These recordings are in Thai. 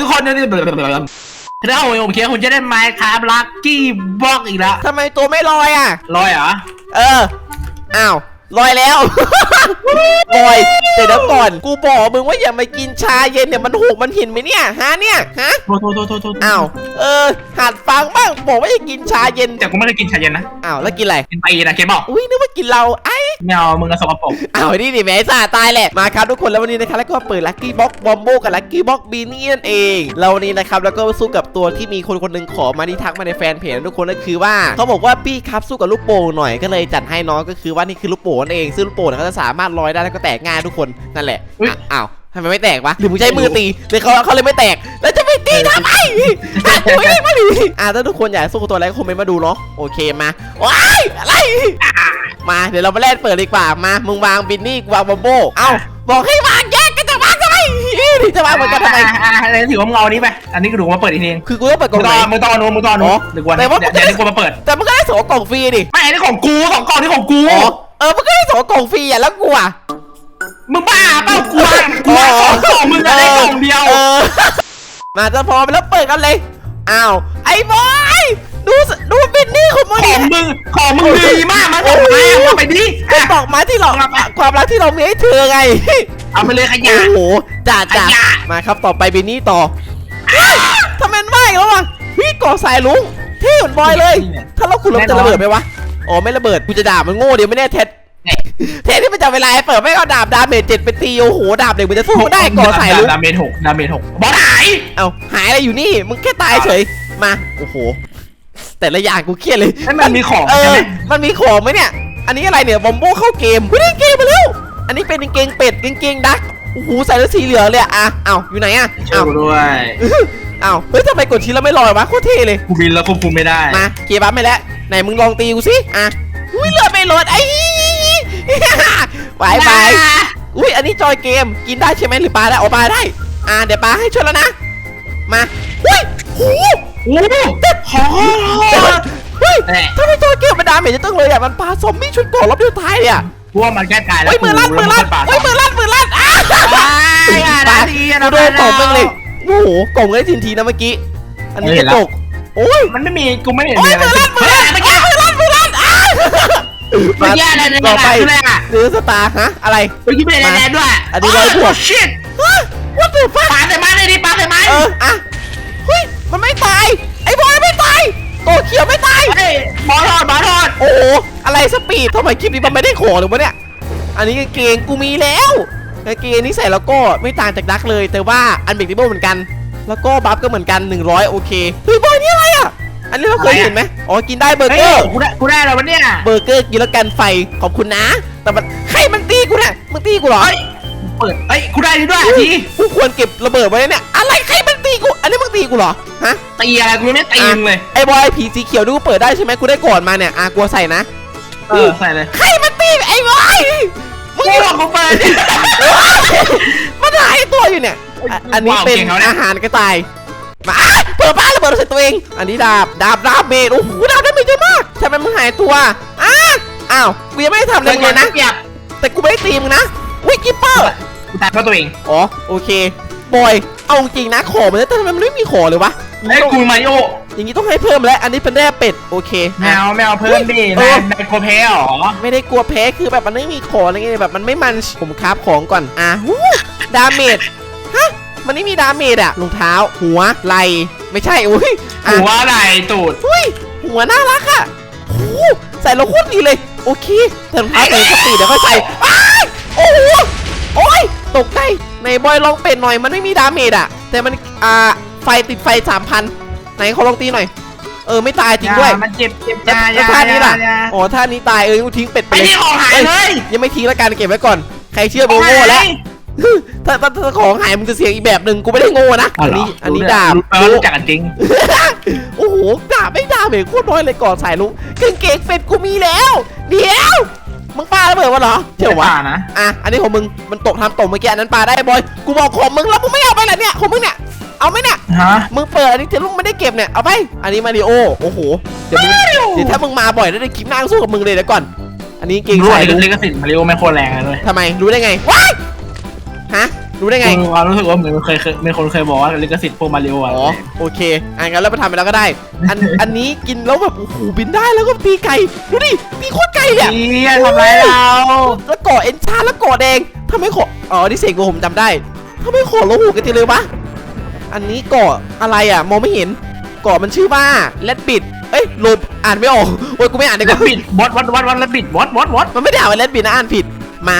ทุกคนเนี่ยแล้วโอเคคุณจะได้ไมค์ครับลักกี้บ็อกอีกแล้วทำไมตัวไม่ลอยอะ ลอยเหรอ เออ อ้าว ลอยแล้วลอยแต่เดี๋ยวก่อน กูบอกมึงว่าอย่ามากินชาเย็นเนี่ยมันหกมันหินไหมเนี่ยฮะเนี่ยฮะ โทษโทษโทษโทษโทษอ้าว เออ หัดฟังบ้างบอกว่าอย่ากินชาเย็น แต่กูไม่ได้กินชาเย็นนะ อ้าว แล้วกินอะไร กินปีนะเคบอกอุ้ยนึกว่ากินเราไอ้ไม่เอามึงกระสกปรกอ้าวนี่ดิแม่ซ่าตายแหละ มาครับทุกคนแล้ววันนี้นะครับแล้วก็เปิดลัคกี้บ็อกบอมโบกับลัคกี้บ็อกบีนี่นั่นเองแล้ววันนี้นะครับแล้วก็สู้กับตัวที่มีคนคนหนึ่งขอมาที่ทักมาในแฟนเพจนะทุกคนก็คือว่าเขาบอกว่าพี่ครับสู้กับลูกโป่งหน่อยก็เลยจัดให้น้องก็คือว่านี่คือลูกโป่งนั่นเองซึ่งลูกโป่งเนี่ยก็จะสามารถลอยได้แล้วก็แตกง่ายทุกคนนั่นแหละอะอ้าวทำไมไม่แตกวะหรือมึงใช้มือตีเลยเขาเขาเลยไม่แตก แล้วจะไปตีทำไมอะตัวเองมาดิอะถ้าทุกคนอยากสู้กับตัวอะไรก็คอมเมนต์มาดูเนาะโอเคมาว้ายอะไรมาเดี๋ยวเรามาเล่นเปิดดีกว่ามามึงวางบินนี่กูวางบอมโบเอ้าบอกให้วางแยกกันจะวางทำไมนี่จะวางเหมือนกันทำไมอ่าอะไรถือว่ามึงเอาอันนี้ไปอันนี้กูดูมาเปิดอีกทีนึงคือกูต้องเปิดกมึล่องงต้ไหอนงมึงต้องเอาโน้นมึงต้องเอาโน้นหรือกูแต่ว่าเดี๋ยวเดี๋ยวนี้กูมาเปิดแต่มันก็ได้สองกล่องฟรีดิไม่อันนี้ของกูของกล่องนี่ของกูอ๋อ เออมันก็ได้สองกล่องฟรีอะแล้วกูอะมึงบ้าเปล่ากูอะกูอะสองกล่องมึงอะได้กล่องเดียวเออมาจะพอไปแล้วเปิดกันเลย อ้าว ไอ้บอยดูสิดูบินนี่ของมึงขดิองมึงของมึงดีมากมันส่งมาเอาไปดิเป็นดอกไม้ที่เราความรักที่เรามีให้เธอไง เอาไปเลยขโอ้ยะโหจ่าจ่าขยะ มาครับต่อไปบินนี่ต่อเฮ้ยทำไมมันไหม้แล้ววะพี่ก่อสายลุงเท่เหมือนบอยเลย ถ้าเราขุดลงจะระเบิดไหมวะ อ๋อไม่ระเบิดกูจะด่ามันโง่เดี๋ยวไม่แน่เท็ดเท็ดที่มันจะเวลาให้เปิดไม่ก็ดาบดาเมจเจ็ดเป็นตีโอ้โหดาบเด็กมันจะสู้ได้ก่อสายลุงดาเมจหกดาเมจหกบอลหายเอ้าหายอะไรอยู่นี่มึงแค่ตายเฉยมาโอ้โห แต่ละอย่างกูเครียดเลยให้มันมีของเอใช่อไหมมันมีของไหมเนี่ย อันนี้อะไรเนี่ยบอมโบเข้าเกมไม่ได้เกมมาแล้วอันนี้เป็นกางเกงเป็ดกางเกงดักโอ้โหใส่แล้วสีเหลืองเลยอะอะเอ้าอยู่ไหนอะช่วเอ้ายกูด้วยเอ้าเฮ้ยทำไมกดชิ้นแล้วไม่ลอยวะโคตรเท่เลย กูบินแล้วควบคุมไม่ได้มาเกียร์บัฟไปแล้วไหนมึงลองตีกูสิอะอุ้ยเลือดไม่ลดไอ้บายบายอุ้ยอันนี้จอยเกมกินได้ใช่ไหมหรือปลาได้อ๋อปลาได้ อ่าเดี๋ยวปลาให้ช่วยแล้วนะ มาอุ้ยโหโอ้โหขอเฮ้ยแหละถ้าไม่จอยเกมมันดาเมจจะต้องเลยอะมันปลาซอมบี้ชุดก่อนรอบเดียวตายเลยอะกูว่ามันแก้กายแล้วเฮ้ยมือลั่นมือลั่นป่าเฮ้ยมือลั่นมือลั่นอะไปอะนาทีอะกูโดนตบแม่งเลย โอ้โหกล่องได้ทีนทีนะเมื่อกี้ อันนี้กระจกโอ้ยมันไม่มีกูไม่เห็นโอ้มียอะไรมือลั่นมือลั่นไม่โอ้แก้ยมือลั่นมือลั่นอะมันแย่เลยเนี่ยต่อไปดูเลยอะหรือสตาร์ฮะอะไร เมื่อกี้ไม่ได้แดงด้วยอันนี้ร้อยบวก ชิตวัตถุฟ้าปาใส่ไม้เลยดิปาใส่ไม้เอออะเฮ้ยมันไม่ตาย ไอ้บอยไม่ตายโตเขียวไม่ตาย เฮ้ยบอลทอดบอลทอดโอ้โหอะไรสปีดทำไมคลิปนี้มันไม่ได้ของเลยวะเนี่ย อันนี้กางเกงกูมีแล้วกาง เกงนี้ใส่แล้วก็ไม่ต่างจากดักเลย แต่ว่าอันเบรกดิเบิลเหมือนกัน แล้วก็บัฟก็เหมือนกัน 100 โอเคเฮ้ยบอยนี่อะไรอะ อันนี้เราเคยเห็นไหมอ๋อ กินได้เบอร์เฮ้เกยอร์ กูได้กูได้แล้ววะเนี่ย เบอร์เกอร์กินแล้วกันไฟ ขอบคุณนะ แต่มันใครมันตีกูเนี่ยมึงตีกูเหรอเฮ้ยเปิดเฮ้ย กูได้ด้วยทีกูควรเก็บระเบิดไว้เนี่ย อะไรใครมันตีกู อันนี้มึงตีกูเหรอ ฮะ ตีอะไรกูยังไม่ตีมึงเลย ไอ้บอยผีสีเขียวดูเปิดได้ใช่ไหมกูได้ก่อนมาเนี่ย อะกลัวใส่นะ เออ ใส่เลย ใครมาตีไอ้บอย มึงกูบอกกูเปิดมันหายตัวอยู่เนี่ยอะอันนี้เป็นเก่งเขาเนี่ย อาหารกระต่ายมาอะเปิดบ้านระเบิดใส่ตัวเอง อันนี้ดาบดาบดาบเมจโอ้โหดาบได้เมจเยอะมากทำไมมึงหายตัวอ้าอ้าวกูยังไม่ได้ทำอะไรเลยนะ เกียบแต่กูไม่ได้ตีมึงนะวิกิปเปอร์ กูตายเพราะตัวเองอ๋อโอเคบอยเอาจริงนะขอมันแต่ทำไมมันไม่มีขอเลยวะไอ้ยกูมาริโอ อย่างนี้ต้องให้เพิ่มแล้ว อันนี้เป็นแร่เป็ดโอเคแมอะวแมวเพิ่มดิเอนาอยนายโคเพหรอไม่ได้กลัวแพ้คือแบบมันไม่มีของอะไรเงี้ยแบบมันไม่มันผมคราฟของก่อนอะวู้ดาเมจฮะมันไม่มีดาเมจอะรองเท้า หัวไหลไม่ใช่อุ้ยอะ หัวอะไรตูด อุ้ยหัวน่ารักอะโอ้โหใส่แล้วโคตรดีเลย โอเคแต่รองเท้าเตะสปีดเดี๋ยวค่อยใส่อ้ายโอ้โหโอ้ยตกใจในบอยลองเป็ดหน่อยมันไม่มีดาเมจอะแต่มันอ่าไฟติดไฟสามพัน ไหนขอลองตีหน่อย เออไม่ตายจริงด้วยมันเจ็บเจ็บแล้วยาแล้วยาท่านี้ล่ะยาอ๋อท่านี้ตายเออกูทิ้งเป็ดไปไอ้เลยนี่ของหายเลยยังไม่ทิ้งแล้วกันเก็บไว้ก่อน ใครเชื่อโบโง่แล้วถ้าถ้าถ้าของหายมึงจะเสียงอีกแบบหนึ่งกูไม่ได้โง่นะอันนี้อันนี้ดาบเออรู้จักกันจริงโอ้โหดาบไม่ดาบเหมือนโคตรน้อยเลยก่อนสายลุงกางเกงเป็ดกูมีแล้ว เดี๋ยว มึงปาระเบิดวะเหรอเจ๋ววะป่านะอะอันนี้ของมึงมันตกทำตกเมื่อกี้อันนั้นปาได้บอยกูบอกของมึงแล้วมึงไม่เอาไปเหรอเนี่ยของมึงเนี่ยเอาไหมเนี่ยฮะมึงเปิดอันนี้เจลุงไม่ได้เก็บเนี่ยเอาไปอันนี้มาริโอโอ้โหเดี๋ยวมึงเดี๋ยวถ้ามึงมาบ่อยแล้วในคลิปหน้าสู้กับมึงเลยเดี๋ยวก่อน อันนี้เกงรู้สายอะไรลุงลิขสิทธิ์มาริโอไม่โคตรแรงเลยทำไมรู้ได้ไงว้ายฮะ รู้ได้ไงกูความรู้สึกว่าเหมือนเคยเคยมีคนเคยบอกว่าลิขสิทธิ์พวกมาริโออะอ๋อโอเคอะงั้นเราไปทำไปแล้วก็ได้ อันอันนี้กินแล้วแบบโอ้โหบินได้แล้วก็ตีไก่ดูดิตีโคตรไก่เลยอะนี่ทำร้ายเราแล้วก่อเอ็นชาแล้วก่อแดงทำไมขออ๋อนี่เสกโกผมจำได้ทำไมขอโลหูกันทีเลยวะอันนี้ก่ออะไรอะมองไม่เห็นก่อมันชื่อว่าเลดบิดเอ้ยลบอ่านไม่ออกโอ้ยกูไม่อ่านดีกแล้วว่าปิดวอดวอดวอดวอดแล้วปิดวอดวอดวอดมันไม่ได้อ่านว่าเลดบิดนะอ่านผิดมา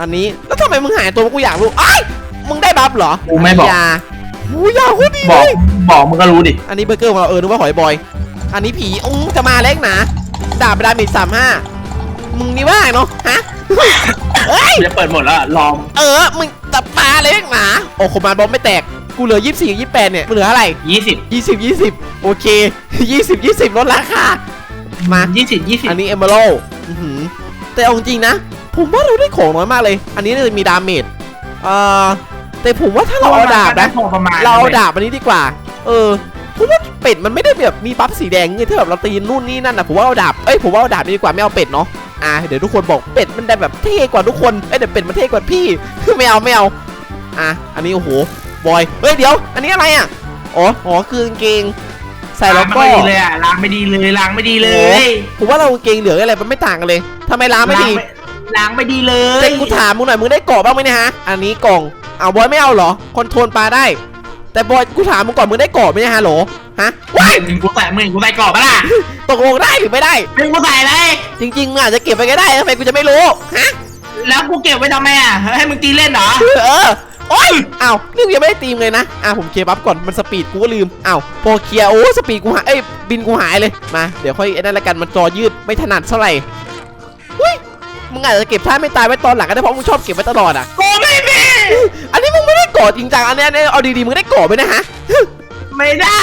อันนี้แล้วทำ ไมมึงหายตัวกูอยากรู้ไอ้ายมึงได้บัฟเหรอกูไม่บอกยาหูยาโคตรดีบเลอก ยบอกมึงก็รู้ดิ อันนี้เบอร์เกอร์ของเราเออนึกว่าหอยบอย อันนี้ผีอุ้งจะมาเล็กหนาดาบดาเมจสามห้ามึงนี่ว่าเนาะฮะเอ้ยกูจะเปิดหมดแล้วอะลอง เออ มึงจับปลาเลยหนาโอ้คอมมานด์บอมไม่แตก กูเหลือ24กับ28เนี่ยมึงเหลืออะไรยี่สิบ20 20โอเค20 20ลดราคามายี่สิบยี่สิบอันนี้เอมเบอร์แต่เอาจริงๆนะ ผมว่าเราได้ของน้อยมากเลย อันนี้น่าจะมีดาเมจเอ่อแต่ผมว่าถ้าเราเอาดาบนะพอประมาณเราเอาดาบอันนี้ดีกว่า เออเพราะว่าเป็ดมันไม่ได้แบบมีบัฟสีแดงเงี้ยที่แบบเราตีนู่นนี่นั่นนะผมว่าเอาดาบ เอ้ยผมว่าเอาดาบนี่ดีกว่าไม่เอาเป็ดเนาะ อ่าเดี๋ยวทุกคนบอกเป็ดมันได้แบบเท่กว่าทุกคน เอ้ยเดี๋ยวเป็ดมันเท่กว่าพี่ ไม่เอาไม่เอา อะอันนี้โอ้โหบอย เฮ้ยเดี๋ยว อันนี้อะไรอะ อ๋อ อ๋อคือกางเกงใส่แล้วล้างก็ไม่ดีเลยอะล้างไม่ดีเลยล้างไม่ดีเลย ผมว่าเรากางเกงเหลืองอะไรมันไม่ต่างกันเลยทำไมล้างไม่ดี ล้างไม่ดีเลเจ๊ยกูถามมึงหน่อยมึงได้เกาะบ้างไหมเนี่ยฮะ อันนี้กล่องเอาบอยไม่เอาเหรอ คอนโทรลปลาได้ แต่บอยกูถามมึงก่อนมึงได้เกาะไหมเนี่ยฮะโหลฮะว้ายมึงกูใส่มึงกูใส่กรอบปะล่ะตกลงได้หรือไม่ได้มึงกูใส่เลย จริงๆมึงอาจจะเก็บไปก็ได้ทำไมกูจะไม่รู้ฮะแล้วกูเก็บไว้ทำไมอะ ให้มึงตีเล่นเหรอ เออโอ้ยอ้าวนี่กูยังไม่ได้ตีมเลยนะอะผมเคลียร์บัฟก่อนมันสปีดกูก็ลืมอ้าวพอเคลียร์โอ้สปีดกูหายเอ้ยบินกูหายเลยมาเดี๋ยวค่อยไอ้นั่นละกันมันจอยืดไม่ถนัดเท่าไหร่อุ้ย มึงอาจจะเก็บท่าไม่ตายไว้ตอนหลังก็ได้เพราะมึงชอบเก็บไว้ตลอดอะ กูไม่มีอันนี้มึงไม่ได้ก่อจริงจังอันนี้อันนี้เอาดีๆมึงได้ก่อไหมนะฮะ ไม่ได้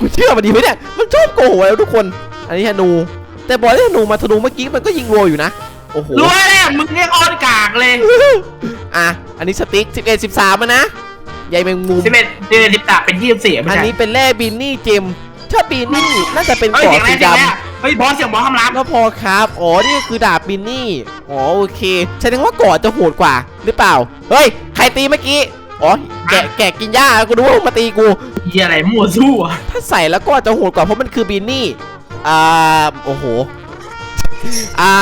กูเชื่อมันดีไหมเนี่ย มันชอบโกหกแล้วทุกคน อันนี้ธนู แต่บอยที่ธนูมาธนูเมื่อกี้มันก็ยิงรัวอยู่นะ โอ้โห รู้แล้วมึงเรียกออนกากเลยอะ อันนี้สติ๊ก11 13มานะใยแมงมุมสิบเอ็ดเดือนสิบสามเป็นยี่สิบสี่ไม่อันใช่นี้เป็นแร่บินนี่เจมถ้าบินนี่น่าจะเป็นเฮ้ยเกาะเสียงอะไรสีเสียงอะไรดำอะ เฮ้ยบอสเสียงบอสคำรามแล้วพอครับอ๋อนี่ก็คือดาบบินนี่อ๋อโอเคแสดงว่าเกาะจะโหดกว่าหรือเปล่า เฮ้ยใครตีเมื่อกี้อ๋อแกะแกะกินหญ้ากูดูว่ามึงมาตีกูเฮียอะไรมั่วสู้อะถ้าใส่แล้วก็จะโหดกว่าเพราะมันคือบินนี่อ่าโอ้โหอ่า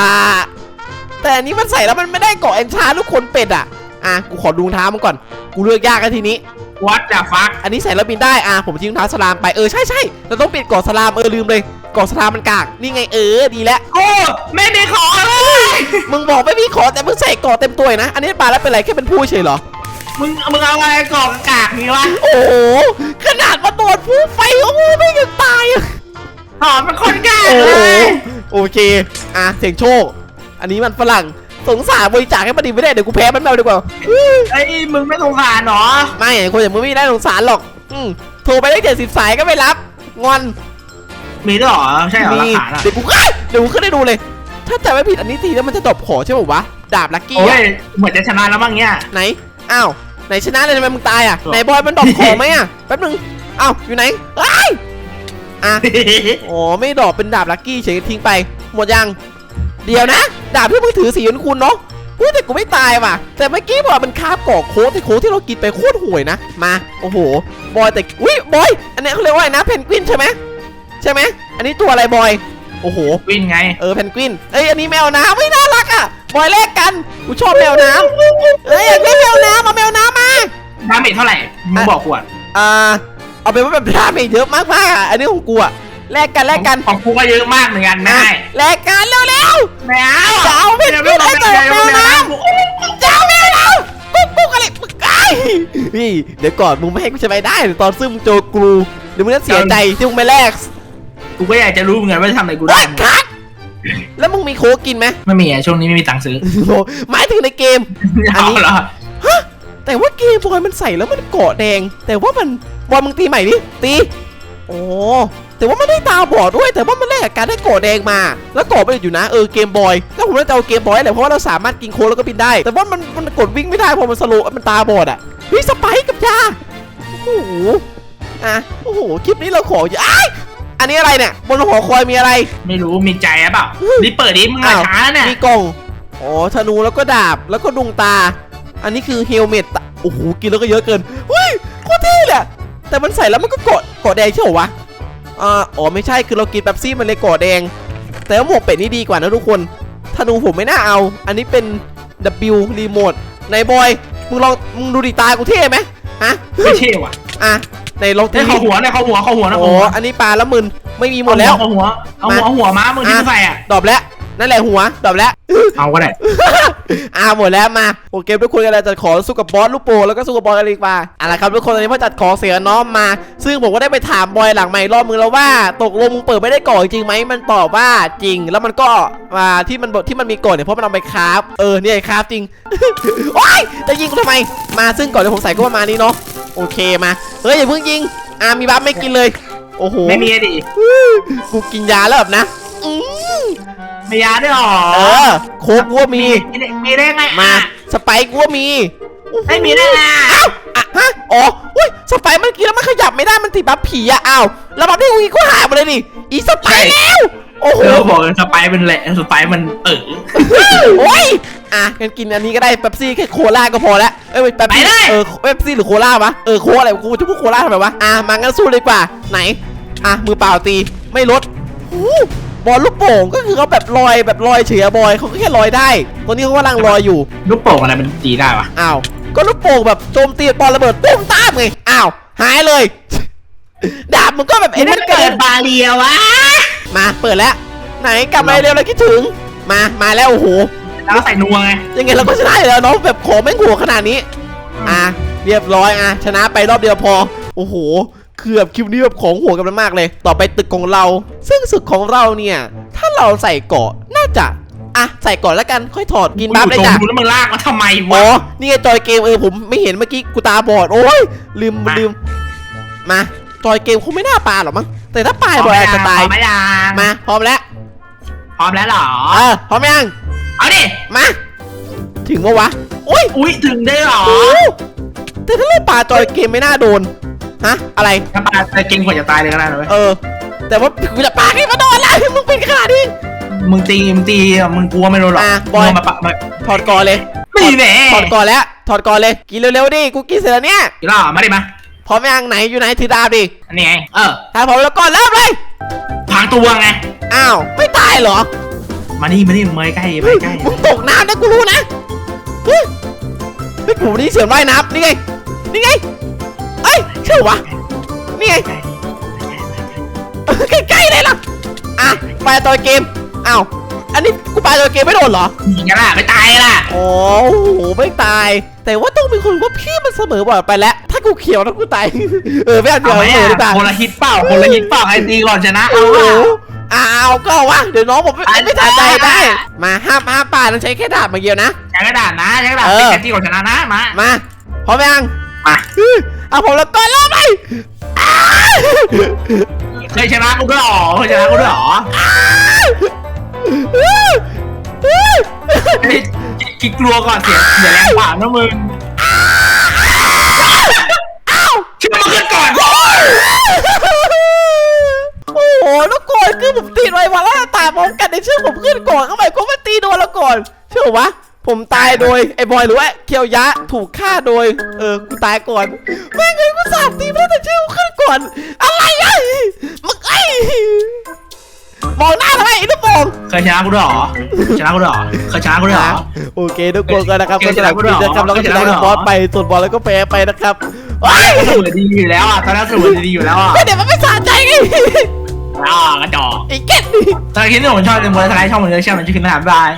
แต่อันนี้มันใส่แล้วมันไม่ได้เกาะเอนชาทุกคนเป็ดอะอะกูขอดูรองเท้ามันก่อนกูเลือกยากกันทีนี้วัดจะฟักอันนี้ใส่แล้วบินได้อะผมทิ้งรองเท้าสลามไปเออใช่ใช่เราต้องปิดเกาะสลามเออลืมเลย เกาะสลามมันกากนี่ไงเออดีแล้วโอ้ไม่ได้ของเลยมึงบอกไม่มีขอแต่มึงใส่เกาะเต็มตัวเลยนะอันนี้ปลาแล้วเป็นไรแค่เป็นผู้เฉยเหรอมึงมึงเอาอะไรกรอกกากนี่วะโอ้โหขนาดมาโดนผู้ไฟโอ้โหไม่ยังตายอะถอนเป็นคนกากโอ้เลโหยโอเคอะเสียงโชค อันนี้มันฝรั่งสงสารบริจาคให้มันดีไม่ได้เดี๋ยวกูแพ้มันเอาดีกว่าไอ้ยมึงไม่สงสารเหรอไม่คนอย่างมึงไม่ได้สงสารหรอกอืมโทรไปได้เจ็ดสิบสายก็ไม่รับงอน มีด้วยเหรอใช่เหรอมีหลักฐานอะเดี๋ยวกูอ้ายเดี๋ยวกูขึ้นให้ดูเลย ถ้าจำไม่ผิดอันนี้ตีแล้วมันจะตบขอใช่ป่าววะ ดาบลักกี้โอ้อะยเหมือนจะชนะแล้วบ้างเนี่ย ไหน อ้าว ไหนชนะเลยทำไมมึงตายอะหรอไหนบอยมันดรอปของไหมอะ แป๊บนึงอ้าวอยู่ไหนไอ้ายอะ อ๋อไม่ดรอปเป็นดาบลักกี้เฉยทิ้งไป หมดยัง เดี๋ยวนะ ดาบที่มึงถือสีคุณเนาะพูดแต่กูไม่ตายว่ะ แต่เมื่อกี้บอกมันคาบกรอกโค้ดที่โค้ดที่เรากินไปโคตรห่วยนะ มา โอ้โห บอยแต่อุ้ยบอย อันนี้เขาเรียกว่าอะไรนะเพนกวินใช่ไหม ใช่ไหมอันนี้ตัวอะไรบอย โอ้โห วินไง เออเพนกวิน เอ้ยอันนี้แมวน้ำไม่น่ารักอะบอยแลกกัน กูชอบแมวน้ำเอ้ยอยากได้แมวน้ำเอาแมวน้ำมา ดาเมจเท่าไหร่มึงบอกกูอะอ่า เอาเป็นว่าแบบดาเมจเยอะมากมากๆอะอันนี้ของกูอะแลกกันแลกกันของกูก็เยอะมากเหมือนกันไม่อะได้แลกกันเร็วไม่เอาจะเอาเพนกวินให้เกิดแมวน้ๆจะเอาแมวน้ำกุ๊กกุ๊กอะไรมึงไอ้พี่เดี๋ยวก่อนมึงไม่ให้กูใช้ไปได้เดี๋ยวตอนซื้อมึงเจอกูเดี๋ยวมึงจะเสียใจที่มึงไม่แลก กูก็อยากจะรู้เหมือนกันว่าจะทำอะไรกูโอ๊ได้ยคัดแล้วมึงมีโค้กกินไหมไม่มีอะช่วงนี้ไม่มีตังค์ซื้อโอ้หมายถึงในเกม อันเอานี้ เหรอแต่ว่าเกมบอยมันใส่แล้วมันเกาะแดง แต่ว่ามันบอลมึงตีใหม่ดิตีโอ้แต่ว่ามันได้ตาบอดด้วย แต่ว่ามันแลกกับการได้เกาะแดงมา แล้วเกาะไปอยู่นะเออเกมบอยแล้วผมน่าจะเอาเกมบอยแหละเพราะว่าเราสามารถกินโค้ดแล้วก็บินได้ แต่ว่ามันมันกดวิ่งไม่ได้เพราะมันสโลว์มันตาบอดอะเฮ้ยสไปค์กับยาโอ้โหอะโอ้โหคลิปนี้เราขออย่าอ้าย อันนี้อะไรเนี่ย บนหอคอยมีอะไร ไม่รู้มีใจหรือเปล่าอืมนี่เปิดดิมึงมาช้าแล้วเนี่ย มีกล่องอ๋อธนูแล้วก็ดาบแล้วก็ดวงตา อันนี้คือเฮลเมตโอ้โหกินแล้วก็เยอะเกินเฮ้ยโคตรเท่เลยอะแต่มันใส่แล้วมันก็เกาะเกาะแดงใช่เหรอวะอ่าอ๋อไม่ใช่คือเรากินแป๊บซี่มันเลยเกาะแดง แต่ว่าหมวกเป็ดนี่ดีกว่านะทุกคนธนูผมไม่น่าเอา อันนี้เป็น W รีโมทในบอยมึงลองมึงดูดิตากูเท่ไหมฮะไม่เท่ว่ะอะ ในลองได้เข้าหัวได้เข้าหัวเข้าหัวนะโอ้อันนี้ปลาแล้วมึนไม่มีหมดแล้ว เอาหัวเอาหัวเอาหัวม้ามึงที่มึงใส่อะดรอบแล้ว นั่นแหละหัวดรอบแล้ว เอาก็ได้ อ่าหมดแล้วมาโอเคทุกคนกันเลยจัดของสู้กับบอสลูกโป่งแล้วก็สู้กับบอสกันเลยดีกว่าเอะนะครับทุกคนตอนนี้พ่อจัดของเสียน้อมมา ซึ่งผมก็ได้ไปถามบอยหลังใหม่รอบมึงแล้วว่า ตกลงมึงเปิดไม่ได้ก่อนจริงไหมมันตอบว่าจริง แล้วมันก็มาที่มันบอกที่มันมีก่อนเนี่ยเพราะมันเอาไปคราฟเออเนี่ยคราฟจริง โอ๊ยจะยิงกูทำไม มาซึ่งก่อนที่ผมใส่ก็ประมาณนี้เนาะโอเคมาเฮ้ยอย่าเพิ่งยิงอ่ามีบัฟไม่กินเลยโอ้โหไม่มีอะดิกูกินยาแล้วแบบนะ อืมไม่ยาด้วยหรอเออโค้กกูก็มี มีได้มีได้ไงมาอะสไปค์กูก็มีไม่มีได้ไงอ้าวอะฮะอ๋ออุ้ยสไปค์เมื่อกี้แล้วมันขยับไม่ได้มันติดบัฟผีอะอ้าวแล้วบัฟที่กูอีกก็หายไปเลยดิอีสไปค์แล้วโอ้โห เออบอกเลยสไปร์มันแหละสไปร์มันเออ โอ้ย อะงั้นกินอันนี้ก็ได้เป๊ปซี่แค่โคลาก็พอแล้วเอ้ยเป๊ปซี่เออเป๊ปซี่หรือโคลาวะ เออโคอะไรกูจะพูดโคลาทำไมวะ อะมางั้นสู้เลยดีกว่า ไหน อะมือเปล่าตี ไม่ลดหู บอลลูกโป่งก็คือเขาแบบลอยแบบลอยเฉยอะบอยเขาก็แค่ลอยได้ ตัวนี้เขากำลังลอยอยู่ลูกโป่งอะไรมันตีได้วะอ้าวก็ลูกโป่งแบบโจมตีบอลระเบิดปุ้มตามไงอ้าวหายเลย ดาบมันก็แบบไอ้นั่นเกินบาเรียวะมาเปิดแล้ว ไหนกลับมาเร็วเลยคิดถึง มามาแล้วโอ้โหแล้วก็ใส่นัวไงยังไงเราก็ชนะอยู่แล้วเน้องแบบของแม่งโหัวขนาดนี้ อะเรียบร้อยอะชนะไปรอบเดียวพอ โอ้โห คือแบบคลิปนี้แบบของหัวกันมากเลย ต่อไปตึกของเรา ซึ่งศึกของเราเนี่ย ถ้าเราใส่เกราะน่าจะอะใส่ก่อนแล้วกันค่อยถอดกินบัฟเลยจ้ะดูแล้วมึงลากมาทำไมอ๋วะอนี่ไงจอยเกมเออผมไม่เห็นเมื่อกี้กูตาบอดโอ้ยลืมมาลืม มาจอยเกมคงไม่น่าปาหรอกมั้งแต่ถ้าปาบอยอาจจะตายพร้อมไหมยังมาพร้อมแล้วพร้อมแล้วเหรอเออพร้อมยังเอาดิมาถึงปะวะโอ้ยอุ้ยถึงได้เหรอโอ้แต่ถ้าเราปาจอยเกมไม่น่าโดน ฮะ อะไร ถ้าปลาจะเก่งกว่าจะตายเลยก็ได้นะเว้ยเออ แต่ว่ากูจะปาให้มาโดนแล้วมึงเป็นขนาดนี้ มึงตีมึงตีมึงกลัวไม่โดนหรอกอะบอย มึงมาปะมาถอดก่อนเลยไม่แน่ถอดก่อนแล้วถอดก่อนเลยกินเร็วๆดิกูกินเสร็จแล้วเนี่ยกี่รอบมาดิมาพร้อมยังไหนอยู่ไหนถือดาบดิอันนี้ไงเออถ้าพร้อมแล้วก่อนเริ่มเลยพังตัวไงอ้าวไม่ตายเหรอมานี่มานี่มาใกล้มาเฮ้ยใกล้มึงตกน้ำนะกูรู้นะเฮ้ยเฮ้ยกูนี่เสียงว่ายน้ำนี่ไงนี่ไงเอ้ย เชื่อวะนี่ไงใกล้ๆเลยล่ะอะไปตัวเกมอ้าวอันนี้กูไปตัวเกมไม่โดนเหรอยิงกันล่ะไม่ตายล่ะโอ้โหไม่ตาย แต่ว่าต้องมีคนว่าพี่มันเสมอบอดไปแล้ว ถ้ากูเขียวแล้วกูตายเออไม่เอาเดี๋ยวเอาไหมเออดีกว่าคนละฮิตเปล่าคนละฮิตเปล่าใครตีก่อนชนะโอ้เอาโหว่ะอ้าวก็เอาวะเดี๋ยวน้องผมไม่อันไม่ทันใจได้ มาห้ามห้ามป่าต้องใช้แค่ดาบมาเดียวนะใช้กระดาษนะใช้กระดาษเออตีกันตีก่อนชนะนะมามาพร้อมยังมาเอาผมแล้วก่อนเริ่มเลยอ้าวเคยชนะกูด้วยหรอเคยชนะกูด้วยหรอเฮ้ยคิดกลัวก่อนเสียเสียแรงกว่านะมึงชื่อมึงขึ้นก่อนโอ้โหแล้วก่อนคือผมตีไว้วันแล้วตายพร้อมกันในชื่อผมขึ้นก่อนทำไมก็มาตีโดนแล้วก่อนเชื่อวะ ผมตายโดยไอ้บอยหรือว่าเคียวยะถูกฆ่าโดย เออกูตายก่อนแม่งไอ้กูสาบตีไม่ได้แต่ชื่อกูขึ้นก่อน อะไรอะมึงไอ้มองหน้าทำไมไอ้ลูกโป่ง เคยชนะกูด้วยหรอชนะกูด้วยหรอเคยชนะกูด้วยหรอ โอเคทุกคนกันนะครับเกก็มสำหรับชนะคลิปนะครับกูเราก็เหรอชนะเกมชนะกูเหรอบอสไปส่วนบอลแล้วก็แพ้ไปนะครับโอ้ยสวยดีอยู่แล้วอะตอนนั้นสวยดีอยู่แล้วอะก็เดี๋ยวมันไม่สะใจไงอ่ากระจอกไอ้เก็ดนี่ตอนคลิปนี้ผมชอบเป็นมวยสไลด์ช่องเหมือนเดิมเชื่อมันจะขึ้นนะครับบาย